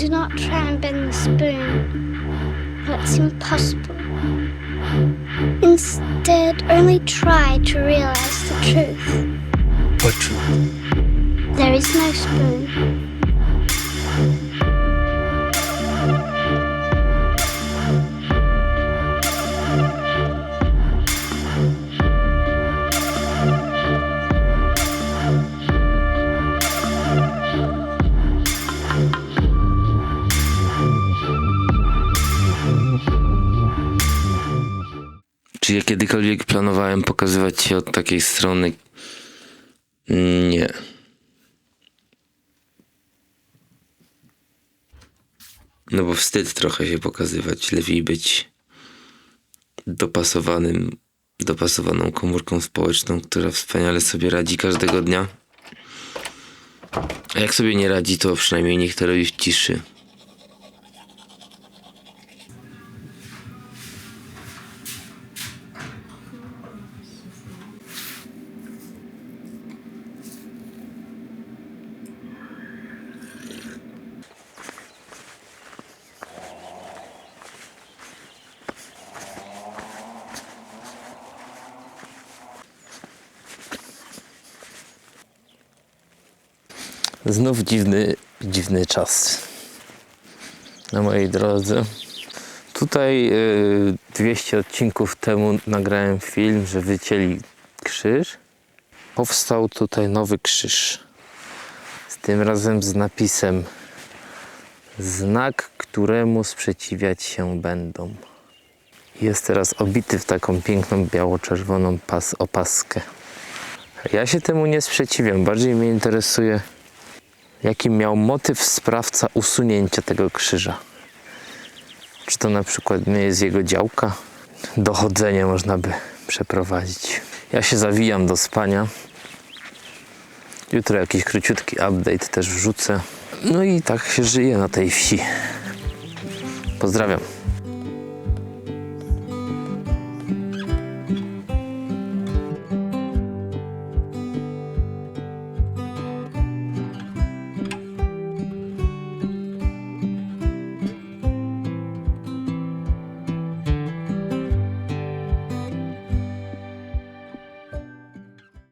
Do not try and bend the spoon. That's impossible. Instead, only try to realize the truth. What truth? There is no spoon. Czy ja kiedykolwiek planowałem pokazywać się od takiej strony? Nie. No bo wstyd trochę się pokazywać. Lepiej być dopasowanym, dopasowaną komórką społeczną, która wspaniale sobie radzi każdego dnia. A jak sobie nie radzi, to przynajmniej niech to robi w ciszy. Znów dziwny, dziwny czas na mojej drodze. Tutaj y, 200 odcinków temu nagrałem film, że wycięli krzyż. Powstał tutaj nowy krzyż. Z tym razem z napisem Znak, któremu sprzeciwiać się będą. Jest teraz obity w taką piękną biało-czerwoną pas opaskę. Ja się temu nie sprzeciwiam. Bardziej mnie interesuje, jaki miał motyw sprawca usunięcia tego krzyża. Czy to na przykład nie jest jego działka? Dochodzenie można by przeprowadzić. Ja się zawijam do spania. Jutro jakiś króciutki update też wrzucę. No i tak się żyje na tej wsi. Pozdrawiam.